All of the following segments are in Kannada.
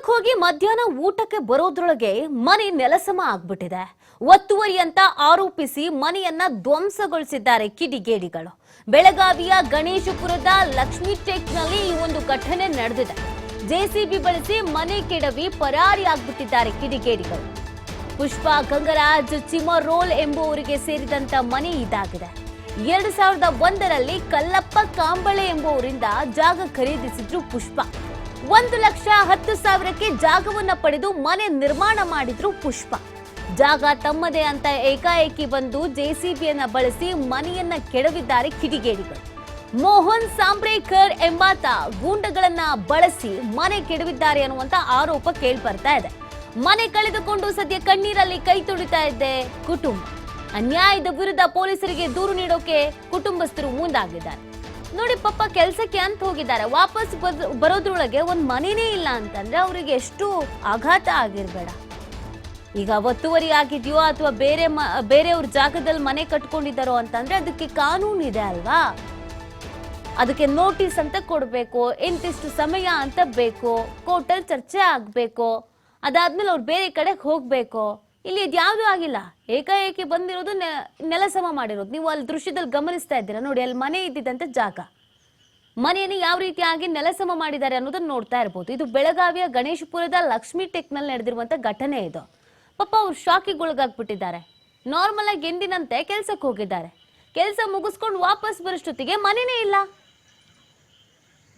ಹೊಲಕ್ ಹೋಗಿ ಮಧ್ಯಾಹ್ನ ಊಟಕ್ಕೆ ಬರೋದ್ರೊಳಗೆ ಮನೆ ನೆಲಸಮ ಆಗ್ಬಿಟ್ಟಿದೆ. ಒತ್ತುವರಿ ಅಂತ ಆರೋಪಿಸಿ ಮನೆಯನ್ನ ಧ್ವಂಸಗೊಳಿಸಿದ್ದಾರೆ ಕಿಡಿಗೇಡಿಗಳು. ಬೆಳಗಾವಿಯ ಗಣೇಶಪುರದ ಲಕ್ಷ್ಮೀ ಟೆಕ್ನಲ್ಲಿ ಈ ಒಂದು ಘಟನೆ ನಡೆದಿದೆ. ಜೆಸಿಬಿ ಬಳಸಿ ಮನೆ ಕೆಡವಿ ಪರಾರಿ ಆಗ್ಬಿಟ್ಟಿದ್ದಾರೆ ಕಿಡಿಗೇಡಿಗಳು. ಪುಷ್ಪ ಗಂಗರಾಜ್ ಚಿಮರೋಲ್ ಎಂಬುವರಿಗೆ ಸೇರಿದಂತ ಮನೆ ಇದಾಗಿದೆ. ಎರಡು ಸಾವಿರದ ಒಂದರಲ್ಲಿ ಕಲ್ಲಪ್ಪ ಕಾಂಬಳೆ ಎಂಬುವರಿಂದ ಜಾಗ ಖರೀದಿಸಿದ್ರು ಪುಷ್ಪ. ಒಂದು ಲಕ್ಷ ಹತ್ತು ಸಾವಿರಕ್ಕೆ ಜಾಗವನ್ನ ಪಡೆದು ಮನೆ ನಿರ್ಮಾಣ ಮಾಡಿದ್ರು ಪುಷ್ಪ. ಜಾಗ ತಮ್ಮದೇ ಅಂತ ಏಕಾಏಕಿ ಬಂದು ಜೆಸಿಬಿಯನ್ನ ಬಳಸಿ ಮನೆಯನ್ನ ಕೆಡವಿದ್ದಾರೆ ಕಿಡಿಗೇಡಿಗಳು. ಮೋಹನ್ ಸಾಂಬ್ರೇಕರ್ ಎಂಬಾತ ಗೂಂಡಗಳನ್ನ ಬಳಸಿ ಮನೆ ಕೆಡವಿದ್ದಾರೆ ಅನ್ನುವಂತ ಆರೋಪ ಕೇಳಿ ಬರ್ತಾ ಇದೆ. ಮನೆ ಕಳೆದುಕೊಂಡು ಸದ್ಯ ಕಣ್ಣೀರಲ್ಲಿ ಕೈ ತುಳಿತಾ ಇದ್ದೆ ಕುಟುಂಬ. ಅನ್ಯಾಯದ ವಿರುದ್ಧ ಪೊಲೀಸರಿಗೆ ದೂರು ನೀಡೋಕೆ ಕುಟುಂಬಸ್ಥರು ಮುಂದಾಗಿದ್ದಾರೆ. ನೋಡಿ, ಪಾಪ ಕೆಲಸಕ್ಕೆ ಅಂತ ಹೋಗಿದ್ದಾರೆ. ವಾಪಸ್ ಬರೋದ್ರೊಳಗೆ ಒಂದು ಮನೆನೇ ಇಲ್ಲ ಅಂತಂದ್ರೆ ಅವರಿಗೆ ಎಷ್ಟು ಆಘಾತ ಆಗಿರ್ಬೇಡ. ಈಗ ಒತ್ತುವರಿ ಆಗಿದೆಯೋ ಅಥವಾ ಬೇರೆ ಮ- ಬೇರೆಯವ್ರ ಜಾಗದಲ್ಲಿ ಮನೆ ಕಟ್ಕೊಂಡಿದ್ದಾರೋ ಅಂತಂದ್ರೆ ಅದಕ್ಕೆ ಕಾನೂನು ಇದೆ ಅಲ್ವಾ? ಅದಕ್ಕೆ ನೋಟಿಸ್ ಅಂತ ಕೊಡಬೇಕು ಇಂತಿಷ್ಟು ಸಮಯ ಅಂತ ಬೇಕು, ಕೋರ್ಟಲ್ಲಿ ಚರ್ಚೆ ಆಗಬೇಕು, ಅದಾದ್ಮೇಲೆ ಅವ್ರು ಬೇರೆ ಕಡೆಗೆ ಹೋಗ್ಬೇಕು. ಇಲ್ಲಿ ಇದ್ಯಾವುದೂ ಆಗಿಲ್ಲ. ಏಕಾಏಕಿ ಬಂದಿರೋದು ನೆಲಸಮ ಮಾಡಿರೋದು. ನೀವು ಅಲ್ಲಿ ದೃಶ್ಯದಲ್ಲಿ ಗಮನಿಸ್ತಾ ಇದ್ದೀರಾ? ನೋಡಿ, ಅಲ್ಲಿ ಮನೆ ಇದ್ದಿದ್ದಂತ ಜಾಗ. ಮನೆಯನ್ನು ಯಾವ ರೀತಿಯಾಗಿ ನೆಲಸಮ ಮಾಡಿದ್ದಾರೆ ಅನ್ನೋದನ್ನ ನೋಡ್ತಾ ಇರ್ಬೋದು. ಇದು ಬೆಳಗಾವಿಯ ಗಣೇಶಪುರದ ಲಕ್ಷ್ಮಿ ಟೆಕ್ನಲ್ಲಿ ನಡೆದಿರುವಂಥ ಘಟನೆ ಇದು. ಪಾಪ ಅವ್ರು ಶಾಕಿಗೆ ಒಳಗಾಗ್ಬಿಟ್ಟಿದ್ದಾರೆ. ನಾರ್ಮಲ್ ಆಗಿ ಎಂದಿನಂತೆ ಕೆಲ್ಸಕ್ಕೆ ಹೋಗಿದ್ದಾರೆ. ಕೆಲಸ ಮುಗಿಸ್ಕೊಂಡು ವಾಪಸ್ ಬರೋಷ್ಟೊತ್ತಿಗೆ ಮನೆಯೇ ಇಲ್ಲ.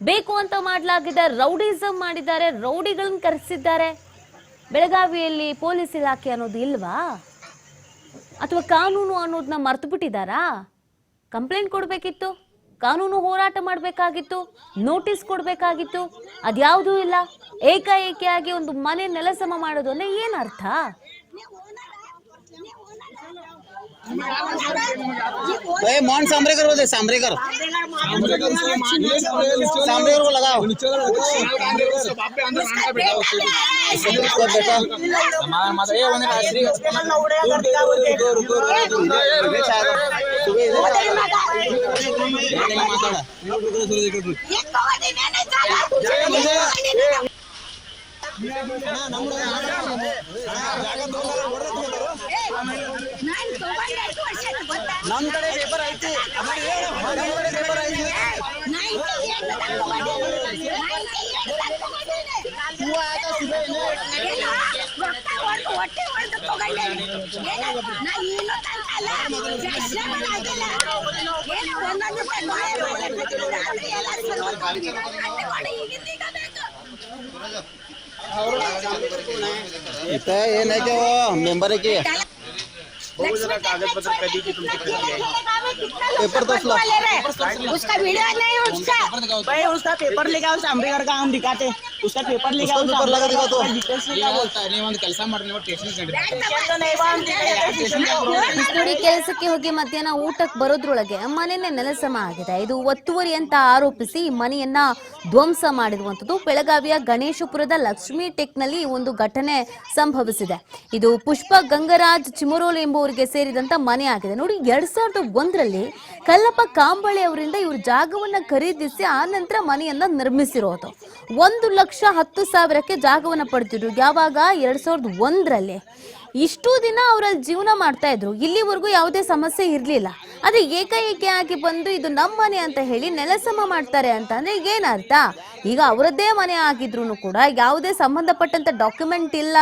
ಬೇಕು ಅಂತ ಮಾಡಲಾಗಿದೆ ರೌಡಿಸಮ್ ಮಾಡಿದ್ದಾರೆ, ರೌಡಿಗಳನ್ನ ಕರೆಸಿದ್ದಾರೆ. ಬೆಳಗಾವಿಯಲ್ಲಿ ಪೊಲೀಸ್ ಇಲಾಖೆ ಅನ್ನೋದು ಇಲ್ವಾ? ಅಥವಾ ಕಾನೂನು ಅನ್ನೋದನ್ನ ಮರ್ತು ಬಿಟ್ಟಿದ್ದಾರಾ ಕಂಪ್ಲೇಂಟ್ ಕೊಡಬೇಕಿತ್ತು, ಕಾನೂನು ಹೋರಾಟ ಮಾಡಬೇಕಾಗಿತ್ತು, ನೋಟಿಸ್ ಕೊಡಬೇಕಾಗಿತ್ತು, ಅದ್ಯಾವುದೂ ಇಲ್ಲ. ಏಕಾಏಕಿಯಾಗಿ ಒಂದು ಮನೆ ನೆಲಸಮ ಮಾಡೋದು ಅಂದ್ರೆ ए मान सामरे करो दे सामरे कर। सामरे को लगाओ। बेटा माता ये बने आश्री रुको रुको रुको ये चाहे सुबह इधर माता ये तो मैंने चला ना नमरा जागा दो ना ನಮ್ ಕಡೆ ಪೇಪರ್ ಐತಿ. ನಮ್ ಕಡೆ ಪೇಪರ್ ಐತಿ. बघू जरा कागदपत्र कधीची तुमची प्रक्रिया पेपर तसला उसका वीडियो नहीं उसका भाई उसका पेपर लेके आओ सांबरेकर का हम दिखाते उसका पेपर लेके आओ उसका पेपर लगा दिखा तो। डिटेल्स लेके आओ तो नहीं बा, हम दिखाते ನೋಡಿ ಕೆಲಸಕ್ಕೆ ಹೋಗಿ ಮಧ್ಯಾಹ್ನ ಊಟಕ್ಕೆ ಬರೋದ್ರೊಳಗೆ ಮನೆಯನ್ನೇ ನೆಲಸಮ ಆಗಿದೆ ಇದು ಒತ್ತುವರಿ ಅಂತ ಆರೋಪಿಸಿ ಮನೆಯನ್ನ ಧ್ವಂಸ ಮಾಡಿರುವಂತದ್ದು ಬೆಳಗಾವಿಯ ಗಣೇಶಪುರದ ಲಕ್ಷ್ಮಿ ಟೆಕ್ನಲ್ಲಿ ಈ ಒಂದು ಘಟನೆ ಸಂಭವಿಸಿದೆ ಇದು ಪುಷ್ಪ ಗಂಗರಾಜ್ ಚಿಮರೋಲ್ ಎಂಬುವರಿಗೆ ಸೇರಿದಂತ ಮನೆ ಆಗಿದೆ ನೋಡಿ ಎರಡ್ ಸಾವಿರದ ಒಂದರಲ್ಲಿ ಕಲ್ಲಪ್ಪ ಕಾಂಬಳೆ ಅವರಿಂದ ಇವರು ಜಾಗವನ್ನ ಖರೀದಿಸಿ ಆ ನಂತರ ಮನೆಯನ್ನ ನಿರ್ಮಿಸಿರೋದು. ಒಂದು ಲಕ್ಷ ಹತ್ತು ಸಾವಿರಕ್ಕೆ ಜಾಗವನ್ನು ಪಡೆದಿದ್ರು. ಯಾವಾಗ? ಎರಡ್ ಸಾವಿರದ ಒಂದರಲ್ಲಿ. ಇಷ್ಟು ದಿನ ಅವರ ಜೀವನ ಮಾಡ್ತಾ ಇದ್ರು. ಇಲ್ಲಿವರೆಗೂ ಯಾವುದೇ ಸಮಸ್ಯೆ ಇರಲಿಲ್ಲ. ಆದರೆ ಏಕಾಏಕಿ ಆಗಿ ಬಂದು ಇದು ನಮ್ಮ ಮನೆ ಅಂತ ಹೇಳಿ ನೆಲಸಮ ಮಾಡ್ತಾರೆ ಅಂತ ಅಂದ್ರೆ ಏನರ್ಥ? ಈಗ ಅವರದ್ದೇ ಮನೆ ಆಗಿದ್ರು ಕೂಡ ಯಾವುದೇ ಸಂಬಂಧಪಟ್ಟಂತ ಡಾಕ್ಯುಮೆಂಟ್ ಇಲ್ಲ.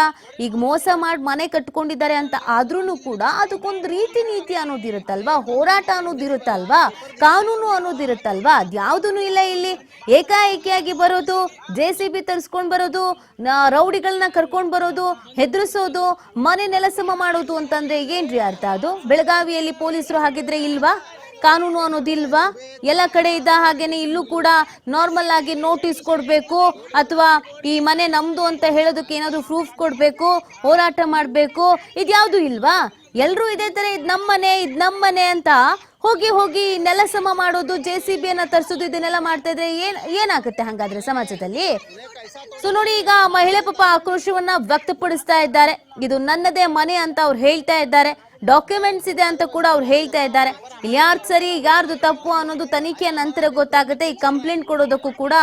ಈಗ ಮೋಸ ಮಾಡಿ ಮನೆ ಕಟ್ಕೊಂಡಿದ್ದಾರೆ ಅಂತ ಆದ್ರೂ ಕೂಡ ಅದಕ್ಕೊಂದು ರೀತಿ ನೀತಿ ಅನ್ನೋದಿರುತ್ತಲ್ವಾ ಹೋರಾಟ ಅನ್ನೋದಿರುತ್ತಲ್ವಾ ಕಾನೂನು ಅನ್ನೋದಿರುತ್ತಲ್ವಾ ಅದ್ಯಾವುದೂ ಇಲ್ಲ ಇಲ್ಲಿ. ಏಕಾಏಕಿಯಾಗಿ ಬರೋದು, ಜೆ ಸಿ ಬಿ ತರಿಸ್ಕೊಂಡ್ ಬರೋದು ರೌಡಿಗಳನ್ನ ಕರ್ಕೊಂಡ್ ಬರೋದು, ಹೆದರ್ಸೋದು, ಮನೆ ನೆಲಸಮ ಮಾಡೋದು ಅಂತಂದ್ರೆ ಏನ್ರಿ ಅರ್ಥ ಅದು? ಬೆಳಗಾವಿಯಲ್ಲಿ ಪೊಲೀಸರು ಹಾಗಿದ್ರೆ ಇಲ್ವಾ? ಕಾನೂನು ಅನ್ನೋದಿಲ್ವಾ? ಎಲ್ಲ ಕಡೆ ಇದ್ದ ಹಾಗೇನೆ ಇಲ್ಲೂ ಕೂಡ ನಾರ್ಮಲ್ ಆಗಿ ನೋಟಿಸ್ ಕೊಡಬೇಕು ಅಥವಾ ಈ ಮನೆ ನಮ್ದು ಅಂತ ಹೇಳೋದಕ್ಕೆ ಏನಾದ್ರು ಪ್ರೂಫ್ ಕೊಡಬೇಕು, ಹೋರಾಟ ಮಾಡಬೇಕು, ಇದ್ಯಾವುದು ಇಲ್ವಾ? ಎಲ್ರೂ ಇದೇ ತರ ಇದು ನಮ್ಮನೆ ಇದ್ ನಮ್ಮನೆ ಅಂತ ಹೋಗಿ ಹೋಗಿ ನೆಲಸಮ ಮಾಡೋದು ಜೆ ಸಿ ಬಿಯನ್ನ ತರಿಸೋದು, ಇದನ್ನೆಲ್ಲ ಮಾಡ್ತಾ ಇದ್ರೆ ಏನ್, ಏನಾಗುತ್ತೆ ಹಂಗಾದ್ರೆ ಸಮಾಜದಲ್ಲಿ? ಸೊ ನೋಡಿ ಈಗ ಮಹಿಳೆ ಪಾಪ ಆಕ್ರೋಶವನ್ನ ವ್ಯಕ್ತಪಡಿಸ್ತಾ ಇದ್ದಾರೆ. ಇದು ನನ್ನದೇ ಮನೆ ಅಂತ ಅವ್ರು ಹೇಳ್ತಾ ಇದ್ದಾರೆ. ಡಾಕ್ಯುಮೆಂಟ್ಸ್ ಇದೆ ಅಂತ ಕೂಡ ಅವ್ರು ಹೇಳ್ತಾ ಇದ್ದಾರೆ. ಯಾರ್ದು ಸರಿ, ಯಾರ್ದು ತಪ್ಪು ಅನ್ನೋದು ತನಿಖೆಯ ನಂತರ ಗೊತ್ತಾಗುತ್ತೆ. ಈ ಕಂಪ್ಲೇಂಟ್ ಕೊಡೋದಕ್ಕೂ ಕೂಡ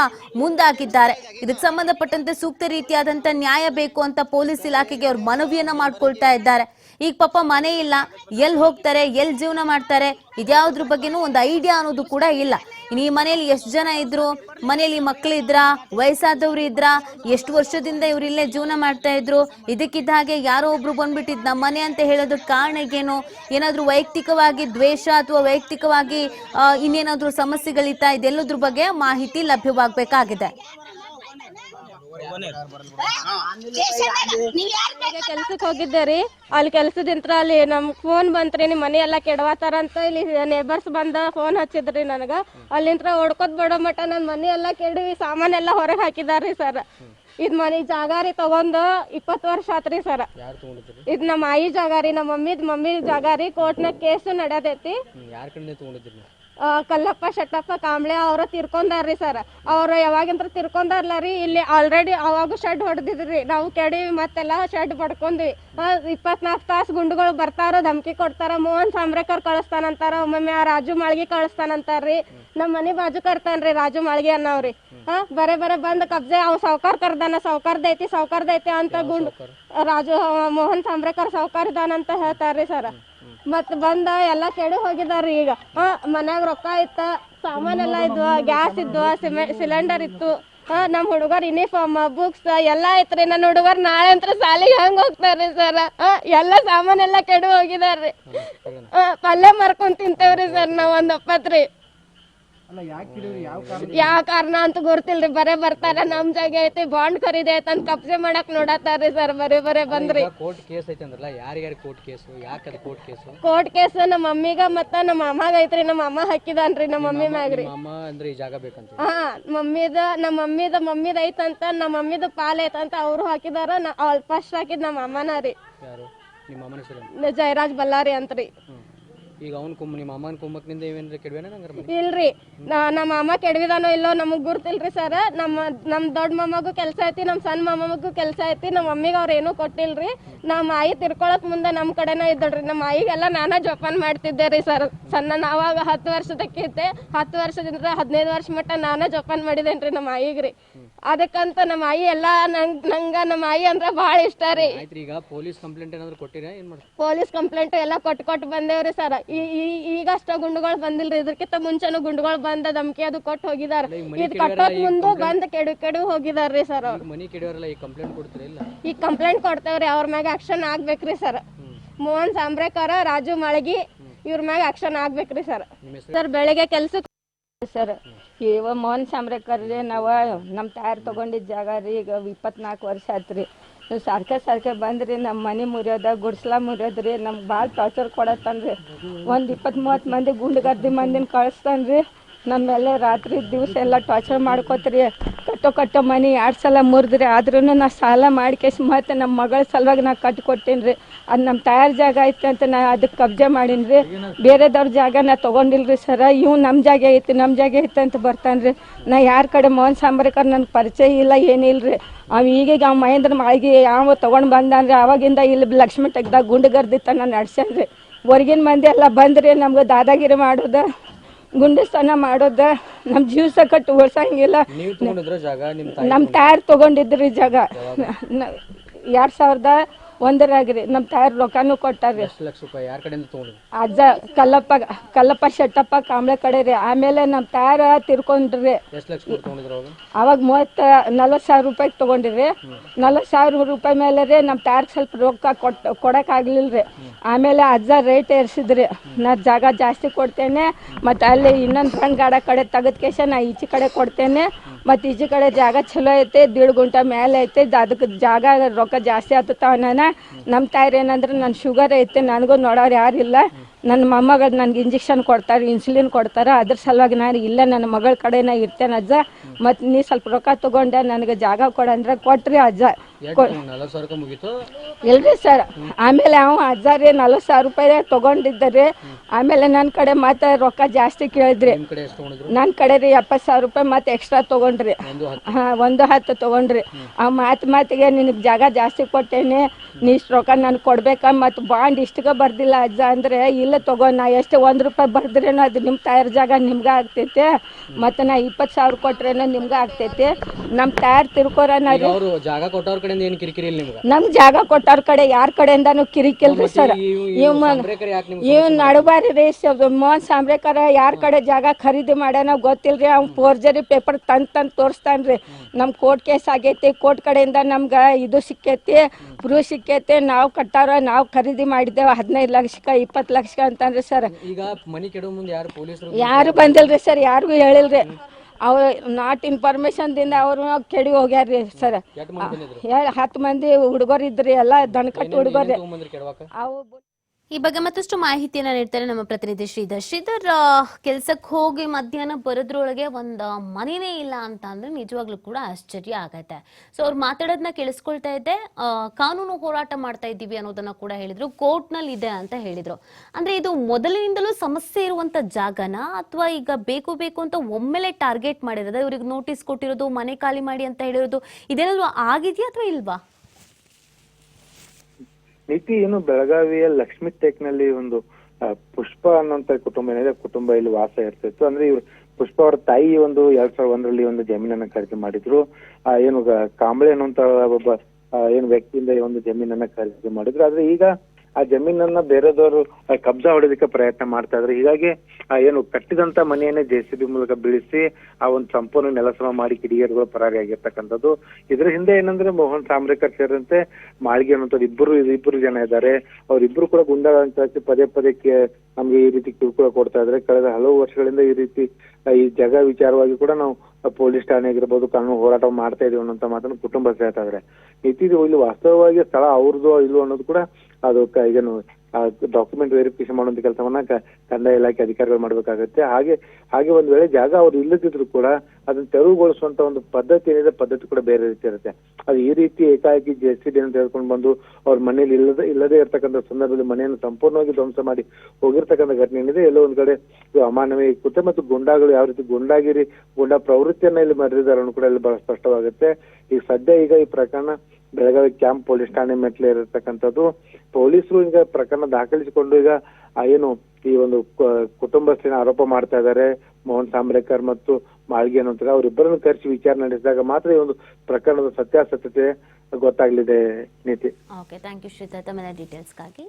ಮುಂದಾಗಿದ್ದಾರೆ. ಇದಕ್ಕೆ ಸಂಬಂಧಪಟ್ಟಂತೆ ಸೂಕ್ತ ರೀತಿಯಾದಂತ ನ್ಯಾಯ ಬೇಕು ಅಂತ ಪೊಲೀಸ್ ಇಲಾಖೆಗೆ ಅವ್ರು ಮನವಿಯನ್ನ ಮಾಡ್ಕೊಳ್ತಾ ಇದ್ದಾರೆ. ಈಗ ಪಾಪ ಮನೆ ಇಲ್ಲ, ಎಲ್ಲಿ ಹೋಗ್ತಾರೆ, ಎಲ್ಲಿ ಜೀವನ ಮಾಡ್ತಾರೆ, ಇದ್ಯಾವ್ದ್ರ ಬಗ್ಗೆನೂ ಒಂದು ಐಡಿಯಾ ಅನ್ನೋದು ಕೂಡ ಇಲ್ಲ. ಇನ್ನು ಈ ಮನೆಯಲ್ಲಿ ಎಷ್ಟು ಜನ ಇದ್ರು, ಮನೆಯಲ್ಲಿ ಇದ್ರಾ, ವಯಸ್ಸಾದವ್ರು ಇದ್ರಾ, ಎಷ್ಟು ವರ್ಷದಿಂದ ಇವ್ರು ಇಲ್ಲೇ ಜೀವನ ಮಾಡ್ತಾ ಇದ್ರು, ಇದಕ್ಕಿದ್ದ ಹಾಗೆ ಯಾರೋ ಒಬ್ರು ಬಂದ್ಬಿಟ್ಟಿದ್ ನಮ್ಮ ಮನೆ ಅಂತ ಹೇಳೋದಕ್ಕೆ ಕಾರಣ ಏನು ಏನಾದ್ರೂ ವೈಯಕ್ತಿಕವಾಗಿ ದ್ವೇಷ ಅಥವಾ ವೈಯಕ್ತಿಕವಾಗಿ ಇನ್ನೇನಾದರೂ ಸಮಸ್ಯೆಗಳಿತ್ತಾ ಇದೆಲ್ಲದ್ರ ಬಗ್ಗೆ ಮಾಹಿತಿ ಲಭ್ಯವಾಗಬೇಕಾಗಿದೆ. ಕೆಲ್ಸಕ್ಕೆ ಹೋಗಿದ್ದೆ ರೀ. ಅಲ್ಲಿ ಕೆಲ್ಸದಿಂತ್ರ ಅಲ್ಲಿ ನಮ್ ಫೋನ್ ಬಂತ್ರಿ ನಿಮ್ ಮನೆ ಎಲ್ಲಾ ಕೆಡವಾತಾರ ಅಂತ ಇಲ್ಲಿ ನೇಬರ್ಸ್ ಬಂದ ಫೋನ್ ಹಚ್ಚಿದ್ರಿ ನನಗ. ಅಲ್ಲಿಂತ್ರ ಹೊಡ್ಕೊತ್ ಬಿಡೋ ಮಟ ನನ್ ಮನೆ ಎಲ್ಲ ಕೆಡಿ ಎಲ್ಲಾ ಹೊರಗೆ ಹಾಕಿದಾರ್ರಿ ಸರ್ ಇದ್ ಮನೆ ಜಾಗ ರೀ ತಗೊಂಡ್ ಇಪ್ಪತ್ತು ವರ್ಷ ಆತ್ರಿ ಸರ್ ಇದ್ ನಮ್ಮ ಆಯಿ ಜಾಗ ರೀ ನಮ್ಮ ಮಮ್ಮಿದ್ ಮಮ್ಮಿ ಜಾಗ ರೀ ಕೋರ್ಟ್ನಾಗ ಕೇಸು ನಡೆದೈತಿ ಕಲ್ಲಪ್ಪ ಶೆಟ್ಟಪ್ಪ ಕಾಂಬ್ಳೆ ಅವ್ರ ತಿರ್ಕೊಂಡಾರ್ರಿ ಸರ್. ಅವ್ರು ಯಾವಾಗಿಂತ್ರ ತಿರ್ಕೊಂಡಾರಲ್ಲ ರೀ ಇಲ್ಲಿ ಆಲ್ರೆಡಿ ಅವಾಗೂ ಶೆಡ್ ಹೊಡೆದಿದ್ರಿ. ನಾವು ಕೆಡಿ ಮತ್ತೆಲ್ಲ ಶೆಡ್ ಪಡ್ಕೊಂಡ್ವಿ ಇಪ್ಪತ್ನಾಲ್ಕು ತಾಸು ಗುಂಡುಗಳು ಬರ್ತಾರ ಧಮಕಿ ಕೊಡ್ತಾರ ಮೋಹನ್ ಸಾಮ್ರೇಕರ್ ಕಳಿಸ್ತಾನಂತಾರ ಒಮ್ಮೊಮ್ಮೆ ಆ ರಾಜು ಮಾಳ್ಗಿ ಕಳಿಸ್ತಾನಂತಾರ್ರಿ. ನಮ್ಮ ಮನೆ ಬಾಜು ಕರ್ತಾನ್ರಿ ರಾಜು ಮಾಳ್ಗಿ ಅನ್ನವ್ರಿ. ಹಾ ಬರೇ ಬರೇ ಬಂದ್ ಕಬ್ಜೆ ಅವ್ ಸಾವ್ಕಾರ ಕರ್ದಾನ ಸಾವ್ಕಾರ್ದೈತಿ ಸಾವ್ಕಾರ್ದೈತಿ ಅಂತ ಗುಂಡು ರಾಜು ಮೋಹನ್ ಮೋಹನ್ ಸಾಮ್ರೇಕರ್ ಸಾವ್ಕಾರ್ದಾನಂತ ಹೇಳ್ತಾರ್ರಿ ಸರ್. ಮತ್ ಬಂದ ಎಲ್ಲ ಕೆಡು ಹೋಗಿದಾರ್ರಿ ಈಗ. ಹ ಮನ್ಯಾಗ ರೊಕ್ಕ ಇತ್ತ ಸಾಮಾನೆಲ್ಲ ಇದ್ವ ಗ್ಯಾಸ್ ಇದ್ವ ಸಿಲಿಂಡರ್ ಇತ್ತು. ಹಾ ನಮ್ ಹುಡುಗರ್ ಯೂನಿಫಾರ್ಮ್ ಬುಕ್ಸ್ ಎಲ್ಲಾ ಐತ್ರಿ. ನನ್ನ ಹುಡುಗರ್ ನಾಳೆ ಅಂತ ಸಾಲಿಗೆ ಹೆಂಗ್ ಹೋಗ್ತಾರ್ರಿ ಸರ್? ಎಲ್ಲ ಸಾಮಾನೆಲ್ಲ ಕೆಡು ಹೋಗಿದಾರ್ರಿ. ಪಲ್ಯ ಮಾರ್ಕೊಂಡ್ ತಿಂತೇವ್ರಿ ಸರ್ ನಾವ್ ಒಂದ್ ಒಪ್ಪತ್ರಿ ಯಾವ ಕಾರಣ? ಅಂತ ಗೊತ್ತಿಲ್ರಿ. ಬರೇ ಬರ್ತಾರ. ನಮ್ ಜಾಗ ಐತಿ. ಬಾಂಡ್ ಖರೀದಿ ಐತೆ ಅಂತ ಕಬ್ಜೆ ಮಾಡಕ್ ನೋಡತ್ತಾರ್ರಿ ಸರ್. ಬರೇ ಬರೇ ಬಂದ್ರಿ. ಕೋರ್ಟ್ ಕೇಸ್ ಐತೆ ಅಂದ್ರಲ್ಲ ಯಾರ್ಯಾರು ಕೋರ್ಟ್ ಕೇಸ್? ಯಾಕೆ ಕೋರ್ಟ್ ಕೇಸ್? ಕೋರ್ಟ್ ಕೇಸ್ ನಮ್ಮ ಮಮ್ಮಿಗ ಮತ್ತ ನಮ್ಮ ಅಮ್ಮಗ ಐತ್ರಿ. ನಮ್ಮ ಅಮ್ಮ ಹಾಕಿದಾನ್ರಿ ನಮ್ಮ ಮಮ್ಮಿ ಮ್ಯಾಗ್ರಿ. ಅಮ್ಮ ಅಂದ್ರೆ ಈ ಜಾಗ ಬೇಕಂತ ಹಾ ಮಮ್ಮಿದ ನಮ್ಮ ಮಮ್ಮಿದ ಮಮ್ಮಿದ ಐತಂತ ನಮ್ಮ ಮಮ್ಮಿದ ಪಾಲ್ ಐತಂತ ಅವ್ರು ಹಾಕಿದಾರ. ನಾ ಫಸ್ಟ್ ಹಾಕಿದ್ ನಮ್ಮ ಅಮ್ಮನ ರೀ. ಜಯರಾಜ್ ಬಲ್ಲಾರಿ ಅಂತ್ರಿ ಈಗ ಅವ್ನ ನಿಮ್ಮ ಅಮ್ಮನ ಕುಂಬಕ್ನಿಂದ ಏನೇನ್ರ ಕೆಡವೇನ ಇಲ್ರಿ ನಮ್ಮ ಅಮ್ಮ ಕೆಡವಿದಾನೋ ಇಲ್ಲೋ ನಮಗ್ ಗುರ್ತಿಲ್ರಿ ಸರ್. ನಮ್ಮ ನಮ್ ದೊಡ್ಡ ಮೊಮ್ಮಗೂ ಕೆಲ್ಸ ಐತಿ ನಮ್ಮ ಸಣ್ಣ ಮೊಮ್ಮಗೂ ಕೆಲ್ಸ ಐತಿ ನಮ್ಮ ಮಮ್ಮಿಗೆ ಅವ್ರ ಏನೂ ಕೊಟ್ಟಿಲ್ರಿ. ನಮ್ಮ ಆಯಿ ತಿರ್ಕೊಳಕ್ ಮುಂದೆ ನಮ್ ಕಡೆನ ಇದ್ದಳ್ರಿ ನಮ್ಮ ಆಯಿಗೆಲ್ಲ ನಾನ ಜೋಪಾನ ಮಾಡ್ತಿದ್ದೆ ರೀ ಸರ್. ಸಣ್ಣ ನಾವಾಗ ಹತ್ತು ವರ್ಷದಕ್ಕಿದ್ದೆ ಹತ್ತು ವರ್ಷದಿಂದ ಹದಿನೈದು ವರ್ಷ ಮಟ್ಟ ನಾನೇ ಜೋಪಾನ ಮಾಡಿದೇನ್ರಿ ನಮ್ಮ ಆಯಿಗ್ರಿ. ಅದಕ್ಕಂತ ನಮ್ಮ ಆಯಿ ಎಲ್ಲಾ ನಂಗ್ ನಂಗ ನಮ್ಮ ಆಯಿ ಅಂದ್ರ ಬಾಳ ಇಷ್ಟ ರೀ. ಈಗ ಪೊಲೀಸ್ ಕಂಪ್ಲೇಂಟ್ ಏನಾದ್ರು ಕೊಟ್ಟಿರಾ ಏನ್ ಮಾಡ್ತಾರೆ? ಪೊಲೀಸ್ ಕಂಪ್ಲೇಂಟ್ ಎಲ್ಲ ಕೊಟ್ಟು ಕೊಟ್ಟು ಬಂದೇವ್ರಿ ಸರ್. ಈಗ ಅಷ್ಟ ಗುಂಡುಗಳು ಬಂದಿಲ್ರಿ ಇದಕ್ಕಿಂತ ಮುಂಚೆನು ಗುಂಡುಗಳು ಬಂದ ಧಮಕಿ ಅದು ಕೊಟ್ಟು ಹೋಗಿದಾರ. ಇದು ಕಟ್ಟೋದ್ ಮುಂದು ಬಂದ್ ಕೆಡು ಕೆಡು ಹೋಗಿದಾರ್ರಿ ಸರ್. ಮನಿ ಕೆಡವರಲ್ಲ ಈ ಕಂಪ್ಲೇಂಟ್ ಕೊಡ್ತೀರಾ ಇಲ್ಲ? ಈಗ ಕಂಪ್ಲೇಂಟ್ ಕೊಡ್ತೇವ್ರಿ ಅವ್ರ ಮ್ಯಾಗ ಆಕ್ಷನ್ ಆಗ್ಬೇಕ್ರಿ ಸರ್. ಮೋಹನ್ ಸಾಂಬ್ರೇಕರ ರಾಜು ಮಾಳಗಿ ಇವ್ರ ಮ್ಯಾಗ ಆಕ್ಷನ್ ಆಗ್ಬೇಕ್ರಿ ಸರ್. ಸರ್ ಬೆಳಿಗ್ಗೆ ಕೆಲ್ಸಕ್ಕೆ ಸರ್, ಇವ ಮೋಹನ್ ಸಾಮ್ರೇಕರ್ ರೀ ನಾವು ನಮ್ಮ ತಯಾರು ತೊಗೊಂಡಿದ್ದ ಜಾಗ ರೀ, ಈಗ ಇಪ್ಪತ್ನಾಲ್ಕು ವರ್ಷ ಆಯ್ತು ರೀ ಸಾರ್ಕೆ ಸಾರ್ಕೆ ಬಂದ್ರಿ ನಮ್ಮ ಮನೆ ಮುರಿಯೋದ, ಗುಡ್ಸ್ಲ ಮುರಿಯೋದು ರೀ, ನಮ್ಗೆ ಭಾಳ ಟಾರ್ಚರ್ ಕೊಡತ್ತನ್ರಿ ಒಂದು ಇಪ್ಪತ್ತು ಮೂವತ್ತು ಮಂದಿ ಗುಂಡುಗರ್ದಿ ಮಂದಿನ ಕಳಿಸ್ತಾನೆ ರೀ. ನಮ್ಮ ರಾತ್ರಿ ದಿವಸ ಎಲ್ಲ ಟಾರ್ಚರ್ ಮಾಡ್ಕೋತೀರಿ. ಕಟ್ಟೋ ಕಟ್ಟೋ ಮನೆ ಎರಡು ಸಲ ಮುರಿದ್ರಿ ಆದ್ರೂ ನಾ ಸಾಲ ಮಾಡ್ಕೇಸಿ ಮತ್ತೆ ನಮ್ಮ ಮಗಳ ಸಲುವಾಗಿ ನಾ ಕಟ್ಟಿ ಕೊಟ್ಟೀನಿ ರೀ ಅದು ನಮ್ಮ ತಯಾರು ಜಾಗ ಐತೆ ಅಂತ ನಾ ಅದಕ್ಕೆ ಕಬ್ಜೆ ಮಾಡೀನಿ ಬೇರೆದವ್ರ ಜಾಗ ನಾ ತೊಗೊಂಡಿಲ್ರಿ ಸರ. ಇವು ನಮ್ಮ ಜಾಗ ಐತಿ ನಮ್ಮ ಜಾಗ ಐತೆ ಅಂತ ಬರ್ತಾನೆ ರೀ ನಾ ಯಾರ ಕಡೆ ಮೋಹನ್ ಸಾಂಬ್ರಕರ್ ನನಗೆ ಪರಿಚಯ ಇಲ್ಲ ಏನಿಲ್ಲ ರೀ ಅವ ಈಗೀಗ ಅವ ಮಹೇಂದ್ರ ಮಾಳಿಗೆ ಯಾವ ತೊಗೊಂಡು ಬಂದಾನ್ರಿ. ಅವಾಗಿಂದ ಇಲ್ಲಿ ಲಕ್ಷ್ಮಿ ತೆಗ್ದಾಗ ಗುಂಡುಗರ್ದಿತ್ತ ನಾನು ನಡ್ಸ್ಯಾನ್ರಿ. ಹೊರ್ಗಿನ ಮಂದಿ ಎಲ್ಲ ಬಂದ್ರಿ ನಮ್ಗೆ ದಾದಾಗಿರಿ ಮಾಡೋದ ಗುಂಡಿಸ್ತನ ಮಾಡೋದ ನಮ್ಮ ಜೀವ ಕಟ್ಟು ಉಳ್ಸಂಗಿಲ್ಲ. ನಮ್ಮ ತಯಾರು ತೊಗೊಂಡಿದ್ರಿ ಜಾಗ. ಎರಡು ಸಾವಿರದ ಒಂದರಾಗ್ರಿ ನಮ್ಮ ತಾಯಿ ರೊಕ್ಕನೂ ಕೊಟ್ಟಾರ್ರಿ. ಎಷ್ಟು ಲಕ್ಷ ರೂಪಾಯಿ? ಯಾರ ಕಡೆಯಿಂದ ತಗೊಂಡಿದ್ರು ಅಜ್ಜ ಕಲ್ಲಪ್ಪ ಕಲ್ಲಪ್ಪ ಶೆಟ್ಟಪ್ಪ ಕಾಂಬ್ಳೆ ಕಡೆ ರೀ ಆಮೇಲೆ ನಮ್ಮ ತಾಯಾರ ತಿರ್ಕೊಂಡ್ರಿ. ಎಷ್ಟು ಲಕ್ಷ ಕೊಟ್ಟು ತಗೊಂಡಿದ್ರು ಅವಾಗ? ಅವಾಗ ಮೂವತ್ತ ನಲ್ವತ್ತು ಸಾವಿರ ರೂಪಾಯಿ ತೊಗೊಂಡಿರಿ. ನಲ್ವತ್ತು ಸಾವಿರ ರೂಪಾಯಿ ಮೇಲೆ ರೀ ನಮ್ಮ ತಾಯಾರಿಗೆ ಸ್ವಲ್ಪ ರೊಕ್ಕ ಕೊಟ್ ಕೊಡಕ್ ರೀ ಆಮೇಲೆ ಅಜ್ಜ ರೇಟ್ ಏರ್ಸಿದ್ರಿ. ನಾ ಜಾಗ ಜಾಸ್ತಿ ಕೊಡ್ತೇನೆ ಮತ್ತು ಅಲ್ಲಿ ಇನ್ನೊಂದು ಫ್ರೆಂಡ್ ಗಾಡ ಕಡೆ ತೆಗೆದ್ಕೇಶ ನಾ ಈಚೆ ಕಡೆ ಕೊಡ್ತೇನೆ. ಮತ್ತು ಈಜು ಕಡೆ ಜಾಗ ಚಲೋ ಐತೆ, ದೀಡ್ ಗುಂಟ ಮೇಲೆ ಐತೆ ಅದಕ್ಕೆ ಜಾಗ ರೊಕ್ಕ ಜಾಸ್ತಿ ಆತತ ನಾನು ನಮ್ಮ ತಾಯಿರು ಏನಂದ್ರೆ ನನ್ನ ಶುಗರ್ ಐತೆ, ನನಗೂ ನೋಡೋರು ಯಾರಿಲ್ಲ ನನ್ನ ಮೊಮ್ಮಗ ನನಗೆ ಇಂಜೆಕ್ಷನ್ ಕೊಡ್ತಾರೆ ಇನ್ಸುಲಿನ್ ಕೊಡ್ತಾರೆ, ಅದ್ರ ಸಲುವಾಗಿ ನಾನು ಇಲ್ಲ ನನ್ನ ಮಗಳ ಕಡೆನ ಇರ್ತೇನೆ ಅಜ್ಜ. ಮತ್ತು ನೀ ಸ್ವಲ್ಪ ರೊಕ್ಕ ತೊಗೊಂಡೆ, ನನಗೆ ಜಾಗ ಕೊಡಂದ್ರೆ ಕೊಟ್ರಿ ಅಜ್ಜ. ನಲವತ್ತು ಸಾವಿರಕ್ಕೆ ಮುಗೀತು? ಇಲ್ರಿ ಸರ್ ಆಮೇಲೆ ಅವ ಹಜಾರ್ ನಲ್ವತ್ತು ಸಾವಿರ ರೂಪಾಯಿ ತಗೊಂಡಿದ್ದಾರೆ. ಆಮೇಲೆ ನನ್ನ ಕಡೆ ಮತ್ತೆ ರೊಕ್ಕ ಜಾಸ್ತಿ ಕೇಳಿದ್ರಿ. ನನ್ನ ಕಡೆ ರೀ ಎಪ್ಪತ್ತು ಸಾವಿರ ರೂಪಾಯಿ ಮತ್ತೆ ಎಕ್ಸ್ಟ್ರಾ ತಗೊಂಡ್ರಿ. ಹಾ ಒಂದು ಹತ್ತು ತಗೊಂಡ್ರಿ. ಆ ಮಾತು ಮಾತಿಗೆ ನಿನಗೆ ಜಾಗ ಜಾಸ್ತಿ ಕೊಟ್ಟೇನೆ. ನೀ ಇಷ್ಟು ರೊಕ್ಕ ನಾನು ಕೊಡ್ಬೇಕಾ? ಮತ್ತು ಬಾಂಡ್ ಇಷ್ಟಕ್ಕೆ ಬರ್ದಿಲ್ಲ ಅಜ್ಜ ಅಂದ್ರೆ ಇಲ್ಲ ತಗೋ ನಾ ಎಷ್ಟು ಒಂದು ರೂಪಾಯಿ ಬರ್ದ್ರೇನು ಅದು ನಿಮ್ಮ ತಾಯರ್ ಜಾಗ ನಿಮ್ಗೆ ಆಗ್ತೈತೆ. ಮತ್ತು ನಾ ಇಪ್ಪತ್ತು ಸಾವಿರ ಕೊಟ್ರೇನೋ ನಿಮ್ಗೆ ಆಗ್ತೈತೆ. ನಮ್ಮ ತಾಯರ್ ತಿರ್ಕೋರ ನಾ ಜಾಗ ಕೊಟ್ಟವ್ರ ಕಡೆಯಿಂದ ಏನು ಕಿರಿಕಿರಿ ಇಲ್ಲ ನಿಮ್ಗೆ? ನಮ್ಗೆ ಜಾಗ ಕೊಟ್ಟಾರ ಕಡೆ ಯಾರ ಕಡೆಯಿಂದ ಕಿರಿಕಿಲ್ರಿ ಸರ್. ಇವ್ ಇವ್ ನಡುಬಾರಿ ರೀ ಮೋಹನ್ ಸಾಂಬ್ರೇಕರ ಯಾರ ಕಡೆ ಜಾಗ ಖರೀದಿ ಮಾಡ್ಯಾನ ಗೊತ್ತಿಲ್ರಿ. ಅವ್ನು ಫೋರ್ಜರಿ ಪೇಪರ್ ತಂದ್ ತಂದ್ ತೋರಿಸ್ತಾನ್ರಿ ನಮ್ ಕೋರ್ಟ್ ಕೇಸ್ ಆಗೈತಿ ಕೋರ್ಟ್ ಕಡೆಯಿಂದ ನಮ್ಗ ಇದು ಸಿಕ್ಕೈತಿ ಪ್ರೂಫ್ ಸಿಕ್ಕೈತಿ. ನಾವು ಕಟ್ಟಾರ ನಾವು ಖರೀದಿ ಮಾಡಿದ್ದೇವೆ ಹದಿನೈದು ಲಕ್ಷಕ್ಕ ಇಪ್ಪತ್ತು ಲಕ್ಷಕ್ಕ ಅಂತಂದ್ರಿ ಸರ್. ಈಗ ಮನಿ ಕೆಡೋ ಮುಂದೆ ಯಾರು ಪೊಲೀಸರು ಯಾರು ಬಂದಿಲ್ರಿ ಸರ್ ಯಾರಿಗೂ ಹೇಳಿಲ್ರಿ. ಅವ್ರು ನಾಟ್ ಇನ್ಫಾರ್ಮೇಶನ್ದಿಂದ ಅವರು ಕೆಡಿ ಸರ್. ಮಂದಿ ಬಂದಿದ್ರು? ಹೇಳಿ ಹತ್ತು ಮಂದಿ ಹುಡುಗರು ಇದ್ರಿ ಎಲ್ಲ ದನಕಟ್ಟು ಹುಡುಗರು. ಅವು ಈ ಬಗ್ಗೆ ಮತ್ತಷ್ಟು ಮಾಹಿತಿಯನ್ನ ನೀಡ್ತಾರೆ ನಮ್ಮ ಪ್ರತಿನಿಧಿ ಶ್ರೀಧರ್. ಶ್ರೀಧರ್ ಕೆಲ್ಸಕ್ಕೆ ಹೋಗಿ ಮಧ್ಯಾಹ್ನ ಬರೋದ್ರೊಳಗೆ ಒಂದು ಮನೇನೇ ಇಲ್ಲ ಅಂತ ಅಂದ್ರೆ ನಿಜವಾಗ್ಲೂ ಕೂಡ ಆಶ್ಚರ್ಯ ಆಗತ್ತೆ. ಸೊ ಅವ್ರು ಮಾತಾಡೋದನ್ನ ಕೇಳಿಸ್ಕೊಳ್ತಾ ಇದ್ದೆ. ಕಾನೂನು ಹೋರಾಟ ಮಾಡ್ತಾ ಇದ್ದೀವಿ ಅನ್ನೋದನ್ನ ಕೂಡ ಹೇಳಿದ್ರು. ಕೋರ್ಟ್ನಲ್ಲಿ ಇದೆ ಅಂತ ಹೇಳಿದ್ರು. ಅಂದ್ರೆ ಇದು ಮೊದಲಿನಿಂದಲೂ ಸಮಸ್ಯೆ ಇರುವಂತ ಜಾಗನ? ಅಥವಾ ಈಗ ಬೇಕು ಬೇಕು ಅಂತ ಒಮ್ಮೆಲೆ ಟಾರ್ಗೆಟ್ ಮಾಡಿರೋದ? ಇವ್ರಿಗೆ ನೋಟಿಸ್ ಕೊಟ್ಟಿರೋದು, ಮನೆ ಖಾಲಿ ಮಾಡಿ ಅಂತ ಹೇಳಿರೋದು, ಇದೆಲ್ಲೂ ಆಗಿದೆಯಾ ಅಥವಾ ಇಲ್ವಾ? ನೀತಿ ಏನು ಬೆಳಗಾವಿಯ ಲಕ್ಷ್ಮಿ ಟೆಕ್ನಲ್ಲಿ ಒಂದು ಪುಷ್ಪ ಅನ್ನೋಂತ ಕುಟುಂಬ ಏನಿದೆ ಕುಟುಂಬ ಇಲ್ಲಿ ವಾಸ ಇರ್ತಿತ್ತು. ಅಂದ್ರೆ ಇವ್ರು ಪುಷ್ಪ ಅವರ ತಾಯಿ ಒಂದು ಎರಡ್ ಸಾವಿರದ ಒಂದರಲ್ಲಿ ಒಂದು ಜಮೀನನ್ನ ಖರೀದಿ ಮಾಡಿದ್ರು. ಆ, ಏನು ಕಾಂಬಳೆ ಅನ್ನುವಂತ ಒಬ್ಬ ಏನು ವ್ಯಕ್ತಿಯಿಂದ ಈ ಒಂದು ಜಮೀನನ್ನ ಖರೀದಿ ಮಾಡಿದ್ರು. ಆದ್ರೆ ಈಗ ಆ ಜಮೀನನ್ನ ಬೇರೆದವರು ಕಬ್ಜಾ ಹೊಡೆದಕ್ಕೆ ಪ್ರಯತ್ನ ಮಾಡ್ತಾ ಇದ್ರು. ಹೀಗಾಗಿ ಏನು ಕಟ್ಟಿದಂತ ಮನೆಯನ್ನೇ ಜೆ ಸಿ ಬಿ ಮೂಲಕ ಬೀಳಿಸಿ, ಆ ಒಂದು ಸಂಪೂರ್ಣ ನೆಲಸಮ ಮಾಡಿ ಕಿಡಿಗೇರಿಗಳು ಪರಾರಿಯಾಗಿರ್ತಕ್ಕಂಥದ್ದು ಇದ್ರ ಹಿಂದೆ ಏನಂದ್ರೆ ಮೋಹನ್ ಸಾಮ್ರೇಕರ್ ಸೇರಿದಂತೆ ಮಾಳಿಗೆ ಅನ್ನುವಂಥದ್ದು ಇಬ್ಬರು ಇಬ್ಬರು ಜನ ಇದ್ದಾರೆ. ಅವರಿಬ್ರು ಕೂಡ ಗುಂಡಾಗಳ ಪದೇ ಪದೇ ನಮ್ಗೆ ಈ ರೀತಿ ಕಿರುಕುಳ ಕೊಡ್ತಾ ಇದ್ರೆ ಕಳೆದ ಹಲವು ವರ್ಷಗಳಿಂದ ಈ ರೀತಿ ಈ ಜಗ ವಿಚಾರವಾಗಿ ಕೂಡ ನಾವು ಪೊಲೀಸ್ ಠಾಣೆ ಆಗಿರ್ಬೋದು, ಕಾನೂನು ಹೋರಾಟ ಮಾಡ್ತಾ ಇದೀವಿ ಅನ್ನೋಂತ ಮಾತನ್ನು ಕುಟುಂಬ ಸಹಿತ ಇದಾರೆ ಇತ್ತೀಚೆಗೆ ಇಲ್ಲಿ ವಾಸ್ತವವಾಗಿ ಸ್ಥಳ ಅವ್ರದ್ದು ಇಲ್ವೋ ಅನ್ನೋದು ಕೂಡ ಅದು ಏನು ಡಾಕ್ಯುಮೆಂಟ್ ವೆರಿಫಿಕೇಶನ್ ಮಾಡುವಂತ ಕೆಲಸವನ್ನ ಕಂದಾಯ ಇಲಾಖೆ ಅಧಿಕಾರಿಗಳು ಮಾಡಬೇಕಾಗುತ್ತೆ. ಹಾಗೆ ಹಾಗೆ ಒಂದ್ ವೇಳೆ ಜಾಗ ಅವ್ರು ಇಲ್ಲದಿದ್ರು ಕೂಡ ಅದನ್ನ ತೆರವುಗೊಳಿಸುವಂತ ಒಂದು ಪದ್ಧತಿ ಏನಿದೆ, ಪದ್ಧತಿ ಕೂಡ ಬೇರೆ ರೀತಿ ಇರುತ್ತೆ. ಅದು ಈ ರೀತಿ ಏಕಾಏಕಿ ಜೆ ಸಿ ಡಿ ತೆಗೆದುಕೊಂಡು ಬಂದು ಅವ್ರ ಮನೇಲಿ ಇಲ್ಲದೆ, ಇಲ್ಲದೇ ಇರ್ತಕ್ಕಂಥ ಸಂದರ್ಭದಲ್ಲಿ ಮನೆಯನ್ನು ಸಂಪೂರ್ಣವಾಗಿ ಧ್ವಂಸ ಮಾಡಿ ಹೋಗಿರ್ತಕ್ಕಂಥ ಘಟನೆ ಏನಿದೆ, ಎಲ್ಲೋ ಒಂದ್ ಕಡೆ ಅಮಾನವೀಯ ಕೃತ್ಯ ಮತ್ತು ಗುಂಡಾಗಳು ಯಾವ ರೀತಿ ಗುಂಡಾಗಿರಿ, ಗುಂಡಾ ಪ್ರವೃತ್ತಿಯನ್ನ ಇಲ್ಲಿ ಮರೆದಿದ್ದಾರೆ ಕೂಡ ಇಲ್ಲಿ ಬಹಳ ಸ್ಪಷ್ಟವಾಗುತ್ತೆ. ಈಗ ಸದ್ಯ ಈಗ ಈ ಪ್ರಕರಣ ಬೆಳಗಾವಿ ಕ್ಯಾಂಪ್ ಪೊಲೀಸ್ ಠಾಣೆ ಮೆಟ್ಲೆ ಇರತಕ್ಕಂಥದ್ದು. ಪೊಲೀಸರು ಈಗ ಪ್ರಕರಣ ದಾಖಲಿಸಿಕೊಂಡು ಈಗ ಏನು, ಈ ಒಂದು ಕುಟುಂಬಸ್ಥಿನ ಆರೋಪ ಮಾಡ್ತಾ ಇದ್ದಾರೆ ಮೋಹನ್ ಸಾಂಬ್ರೇಕರ್ ಮತ್ತು ಮಾಳ್ಗೆ ಅನ್ನೋಂತಾರೆ ಅವರಿಬ್ಬರನ್ನು ಕರೆಸಿ ವಿಚಾರ ನಡೆಸಿದಾಗ ಮಾತ್ರ ಈ ಒಂದು ಪ್ರಕರಣದ ಸತ್ಯಾಸತ್ಯತೆ ಗೊತ್ತಾಗ್ಲಿದೆ, ನೀತಿ. ಓಕೆ ಥ್ಯಾಂಕ್ ಯು ಶ್ರೀತಾ ತಮ್ಮ ಡೀಟೇಲ್ಸ್ಗಾಗಿ